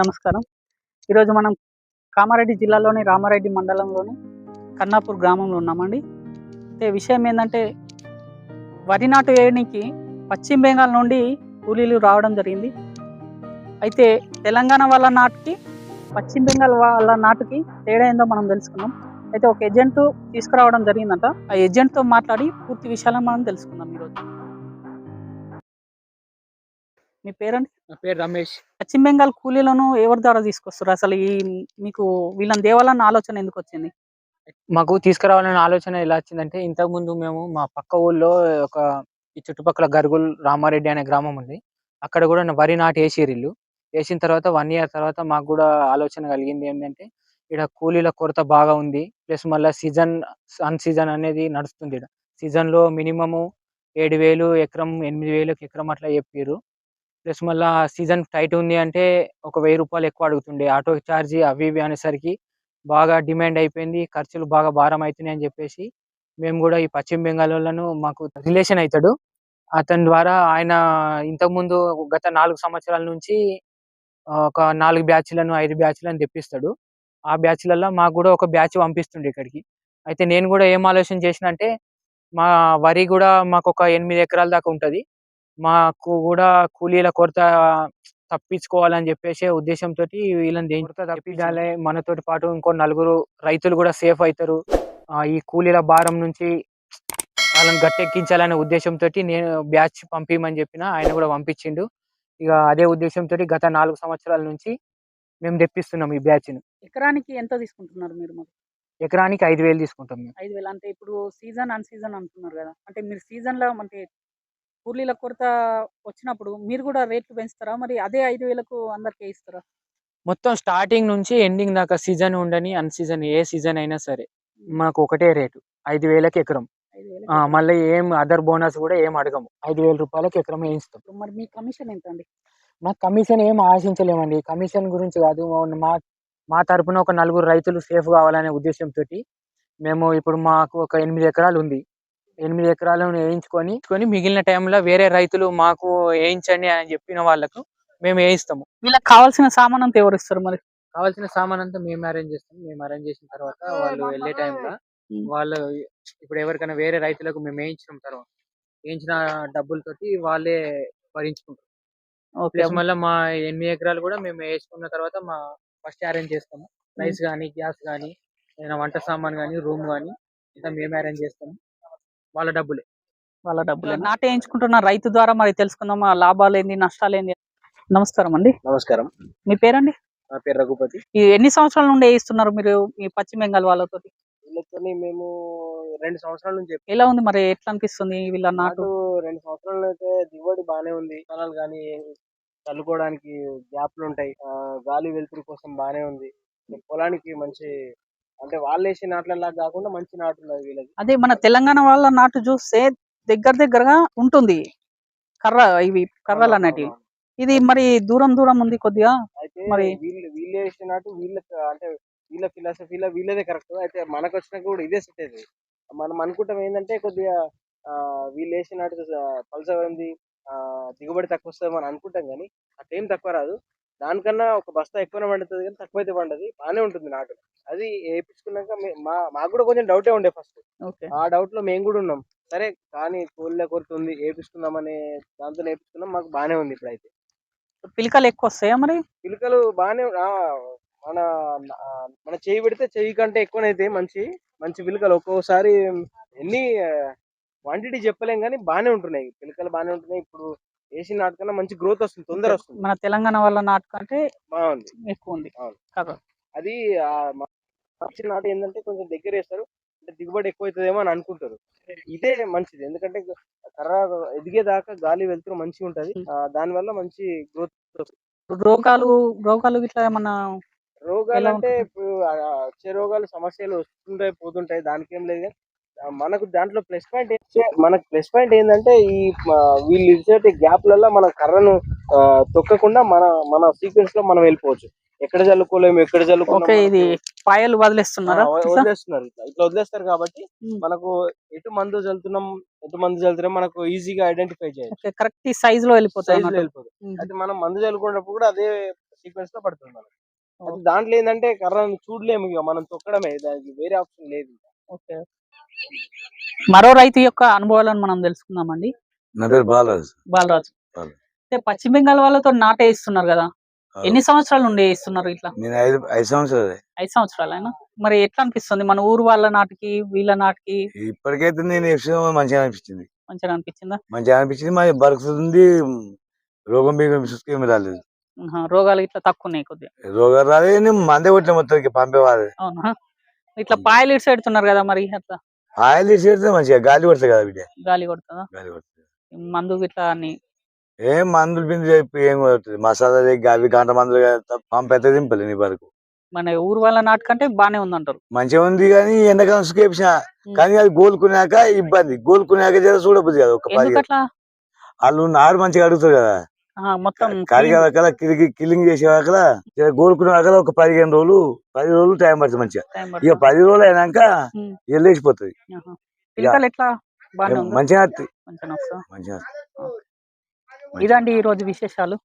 నమస్కారం. ఈరోజు మనం కామారెడ్డి జిల్లాలోని రామారెడ్డి మండలంలోని కన్నాపూర్ గ్రామంలో ఉన్నామండి. అయితే విషయం ఏంటంటే వరి నాటు వేయడానికి పశ్చిమ బెంగాల్ నుండి కూలీలు రావడం జరిగింది. అయితే తెలంగాణ వాళ్ళ నాటుకి పశ్చిమ బెంగాల్ వాళ్ళ నాటుకి తేడా ఏందో మనం తెలుసుకుందాం. అయితే ఒక ఏజెంట్ తీసుకురావడం జరిగిందంట. ఆ ఏజెంట్తో మాట్లాడి పూర్తి విషయాలను మనం తెలుసుకుందాం ఈరోజు. మీ పేరండి? నా పేరు రమేష్. పశ్చిమ బెంగాల్ కూలీలను ఎవరి ద్వారా తీసుకొస్తారు అసలు ఈ మీకు వీళ్ళని దేవాలన్న ఆలోచన ఎందుకు వచ్చింది? మాకు తీసుకురావాలనే ఆలోచన ఎలా వచ్చిందంటే ఇంతకు ముందు మేము మా పక్క ఊళ్ళో ఒక ఈ చుట్టుపక్కల గరుగుల్ రామారెడ్డి అనే గ్రామం ఉంది. అక్కడ కూడా వరి నాటు వేసిర్రు వేసిన తర్వాత వన్ ఇయర్ తర్వాత మాకు కూడా ఆలోచన కలిగింది ఏంటంటే ఇక్కడ కూలీల కొరత బాగా ఉంది. ప్లస్ మళ్ళీ సీజన్ అన్ సీజన్ అనేది నడుస్తుంది ఇక్కడ సీజన్లో మినిమము ఏడు వేలు ఎకరం ఎనిమిది వేలు ఎకరం అట్లా చెప్పారు ప్లస్ మళ్ళీ సీజన్ టైట్ ఉంది అంటే ఒక వెయ్యి రూపాయలు ఎక్కువ అడుగుతుండే. ఆటో ఛార్జీ అవి ఇవి అనేసరికి బాగా డిమాండ్ అయిపోయింది. ఖర్చులు బాగా భారం అవుతున్నాయి అని చెప్పేసి మేము కూడా ఈ పశ్చిమ బెంగాల్ వాళ్ళను మాకు రిలేషన్ అవుతాడు అతని ద్వారా ఆయన ఇంతకుముందు గత నాలుగు సంవత్సరాల నుంచి ఒక నాలుగు బ్యాచ్లను ఐదు బ్యాచ్లను తెప్పిస్తాడు. ఆ బ్యాచ్లలో మాకు కూడా ఒక బ్యాచ్ పంపిస్తుండే ఇక్కడికి. అయితే నేను కూడా ఏం ఆలోచన చేసిన అంటే మా వరి కూడా మాకు ఒక ఎనిమిది ఎకరాల దాకా ఉంటది. మాకు కూడా కూలీల కొరత తప్పించుకోవాలని చెప్పేసి ఉద్దేశంతో వీళ్ళని కొరత తప్పించాలి? మనతోటి పాటు ఇంకో నలుగురు రైతులు కూడా సేఫ్ అవుతారు ఈ కూలీల భారం నుంచి వాళ్ళని గట్టెక్కించాలనే ఉద్దేశంతో నేను బ్యాచ్ పంపించమని చెప్పిన ఆయన కూడా పంపించిండు. ఇక అదే ఉద్దేశంతో గత నాలుగు సంవత్సరాల నుంచి మేము తెప్పిస్తున్నాం ఈ బ్యాచ్ ఎకరానికి ఎంత తీసుకుంటున్నారు మీరు ఎకరానికి ఐదు వేలు తీసుకుంటాం మేము. ఐదు వేలు. అంటే ఇప్పుడు సీజన్ అన్ సీజన్ అంటున్నారు కదా. అంటే మీరు season లో అంటే కూలీల కొరత వచ్చినప్పుడు మీరు కూడా రేట్లు పెంచుతారా? మరి అదే ఐదు వేలకు అందరికీ ఇస్తారా? మొత్తం స్టార్టింగ్ నుంచి ఎండింగ్ దాకా సీజన్ ఉండని అన్ సీజన్ ఏ సీజన్ అయినా సరే మాకు ఒకటే రేటు. ఐదు వేలకి ఎకరం. మళ్ళీ ఏం అదర్ బోనస్ కూడా ఏం అడగము. ఐదు వేల రూపాయలకి ఎకరం వేయిస్తాం మరి మీ కమిషన్ ఎంత అండి మాకు కమిషన్ ఏం ఆశించలేమండి. కమిషన్ గురించి కాదు మా- మా మా తరపున ఒక నలుగురు రైతులు సేఫ్ కావాలనే ఉద్దేశంతో మేము ఇప్పుడు మాకు ఒక ఎనిమిది ఎకరాలు ఉంది. ఎనిమిది ఎకరాలను వేయించుకొని కొని మిగిలిన టైంలో వేరే రైతులు మాకు వేయించండి అని చెప్పిన వాళ్ళకు మేము వేయిస్తాము. వీళ్ళకి కావాల్సిన సామాన్ అంతా ఎవరు ఇస్తారు మరి? కావాల్సిన సామాన్ అంతా మేము అరేంజ్ చేస్తాం. మేము అరేంజ్ చేసిన తర్వాత వాళ్ళు వెళ్ళే టైంలో. వాళ్ళు ఇప్పుడు ఎవరికైనా వేరే రైతులకు మేము వేయించిన తర్వాత వేయించిన డబ్బులతోటి వాళ్ళే భరించుకుంటారు. మళ్ళీ మా ఎనిమిది ఎకరాలు కూడా మేము వేసుకున్న తర్వాత మా ఫస్ట్ అరేంజ్ చేస్తాము. రైస్ కానీ గ్యాస్ కానీ ఏదైనా వంట సామాన్ కానీ రూమ్ కానీ అంతా మేమే అరేంజ్ చేస్తాము. వాళ్ళ డబ్బులే. వాళ్ళ డబ్బులు. నాటు వేయించుకుంటున్న రైతు ద్వారా మరి తెలుసుకుందాం. ఆ లాభాలు ఏంది నష్టాలు ఏంది నమస్కారం అండి. నమస్కారం. మీ పేరండి? నా పేరు రఘుపతి. ఎన్ని సంవత్సరాల నుండి వేయిస్తున్నారు మీరు ఈ పశ్చిమ బెంగాల్ వాళ్ళతో వీళ్ళతోని మేము రెండు సంవత్సరాల నుంచి ఎలా ఉంది మరి? ఎట్లా అనిపిస్తుంది వీళ్ళ నాటు? రెండు సంవత్సరాలు అయితే దిగుబడి బాగానే ఉంది. విత్తనాలు కానీ చల్లుకోవడానికి గ్యాప్లు ఉంటాయి. గాలి వెలుతురు కోసం బాగానే ఉంది. పొలానికి మంచి అంటే వాళ్ళు వేసే నాట్లలా కాకుండా మంచి నాటు ఉన్నది వీళ్ళది. అదే మన తెలంగాణ వాళ్ళ నాటు చూస్తే దగ్గర దగ్గరగా ఉంటుంది. కర్ర ఇవి కర్రలు అనేటివి. ఇది మరి దూరం దూరం ఉంది కొద్దిగా. అయితే మరి- వీళ్ళు వీళ్ళు వేసిన నాటు వీళ్ళకి అంటే వీళ్ళ ఫిలాసఫీలో వీళ్ళదే కరెక్ట్. అయితే మనకు వచ్చినాక కూడా ఇదే సెట్ అవుతుంది మనం అనుకుంటాం ఏంటంటే కొద్దిగా ఆ, వీళ్ళు వేసిన నాటు ఆ, దిగుబడి తక్కువ వస్తుంది మనం అనుకుంటాం కానీ అట్లేం తక్కువ రాదు. దానికన్నా ఒక బస్తా ఎక్కువనే పండుతుంది కానీ తక్కువైతే పండదు. బాగానే ఉంటుంది నాటు అది వేయించుకున్నాక మే- మాకు కూడా కొంచెం డౌటే ఉండే ఫస్ట్. ఆ డౌట్లో మేము కూడా ఉన్నాం. సరే కానీ కోళ్ళ వేపించుకుందాం అనే దాంతో వేపించుకున్నాం మాకు బాగానే ఉంది ఇప్పుడైతే. పిలికలు ఎక్కువ వస్తాయా మరి? పిలకలు బాగానే మన మన చెయ్యి పెడితే చెయ్యి కంటే ఎక్కువనైతే మంచి మంచి పిలకలు. ఒక్కోసారి ఎన్ని క్వాంటిటీ చెప్పలేం కానీ బాగానే ఉంటున్నాయి. పిలకలు బాగానే ఉంటున్నాయి. ఇప్పుడు వేసిన నాటికన్నా మంచి గ్రోత్ వస్తుంది తొందర వస్తుంది. మన తెలంగాణ వాళ్ళ నాటు కంటే బాగుంది. ఎక్కువ ఉంది అవును. అది ఆ, మ- మంచి నాటు ఏంటంటే కొంచెం దగ్గర వేస్తారు అంటే దిగుబడి ఎక్కువ అవుతుందేమో అని అనుకుంటారు. ఇదే మంచిది ఎందుకంటే కర్ర ఎదిగేదాకా గాలి వెళ్తురు మంచిగా ఉంటది ఆ, దానివల్ల మంచి గ్రోత్ రోగాలు రోగాలు ఇట్లా ఏమన్నా రోగాలు ఎలా అంటే ఉంటుంది? ఇప్పుడు ఆ వచ్చే రోగాలు సమస్యలు వస్తుంటాయి పోతుంటాయి దానికి ఏం లేదు కానీ, మనకు దాంట్లో ప్లస్ పాయింట్ మనకు ప్లస్ పాయింట్ ఏంటంటే ఈ వీళ్ళు ఇచ్చే గ్యాప్లలో మన కర్రను తొక్కకుండా మన మన సీక్వెన్స్లో మనం వెళ్ళిపోవచ్చు. ఎక్కడ చల్లుకోలేము ఎక్కడ చల్లుకోలేము ఇది పాయలు వదిలేస్తున్నారా? వదిలేస్తున్నారు. ఇట్లా వదిలేస్తారు కాబట్టి. మనకు ఎటు మందు చల్లుతున్నాం ఎటు మందు చల్లుతున్నాం మనకు ఈజీగా ఐడెంటిఫై ఓకే కరెక్ట్ సైజ్లో వెళ్ళిపోతాయి సైజ్ అన్నట్టు. వెళ్ళిపోతుంది. అయితే మనం మందు చల్లుకున్నప్పుడు కూడా అదే సీక్వెన్స్లో పడుతుంది మనకి అది దాంట్లో ఏంటంటే కర్రను చూడలేము ఇక మనం తొక్కడమే దానికి వేరే ఆప్షన్ లేదు ఓకే. మరో రైతు యొక్క అనుభవాలను మనం తెలుసుకుందామండి. నా పేరు బాలరాజు. బాలరాజు. అంటే పశ్చిమ బెంగాల్ వాళ్ళతో నాటే ఇస్తున్నారు కదా. ఎన్ని సంవత్సరాల నుండి ఇస్తున్నారు ఇట్లా? నేను ఐదు ఐదు సంవత్సరాలు. ఐదు సంవత్సరాలైనా? మరి ఎట్లా అనిపిస్తుంది? మన ఊరు వాళ్ళ నాటికి వీళ్ళ నాటికి? ఇప్పటికైతే నేను మంచిగా అనిపించింది. మంచిగా అనిపించిందా? మంచిగా అనిపించింది. మా బరుకుతుంది రోగం ఏమి రాలేదు. రోగాలు ఇట్లా తక్కువ ఉన్నాయి కొద్దిగా. రోగాలు రాలేదు మందే కొట్టిన మొత్తానికి అవునా? ఇట్లా పాయలు ఇటు పెడుతున్నారు కదా మరి అట్లా? ఆయిల్ చేస్తే మంచిగా గాలి కొడుతుంది కదా బిడ్డ. గాలి కొడుతుందా? గాలి కొడుతుంది. మందు ఇట్లా అని ఏం మందులు బిందు చెప్పి ఏం కొడుతుంది? మసాలా అవి గంట మందులు పంప అయితే దింపలే నీ వరకు మన ఊరు వాళ్ళ నాటికంటే బానే ఉందంటారు. మంచిగా ఉంది కానీ ఎండాకాలం సుఖేపించిన కానీ అది గోలుకున్నాక ఇబ్బంది. గోలుకున్నాక జర చూడబుద్ది కదా ఒక పది అట్లా వాళ్ళు నారు మంచిగా అడుగుతారు కదా. మొత్తం కడిగేవాకలా కిలికి కిల్లింగ్ చేసేవాకలా గోలుకునేవాకలా ఒక పదిహేను రోజులు పది రోజులు టైం పడుతుంది మంచిగా ఇక. పది రోజులు అయినాక. వెళ్ళేసిపోతుంది మంచిగా. మంచిగా. ఇదండి ఈ రోజు విశేషాలు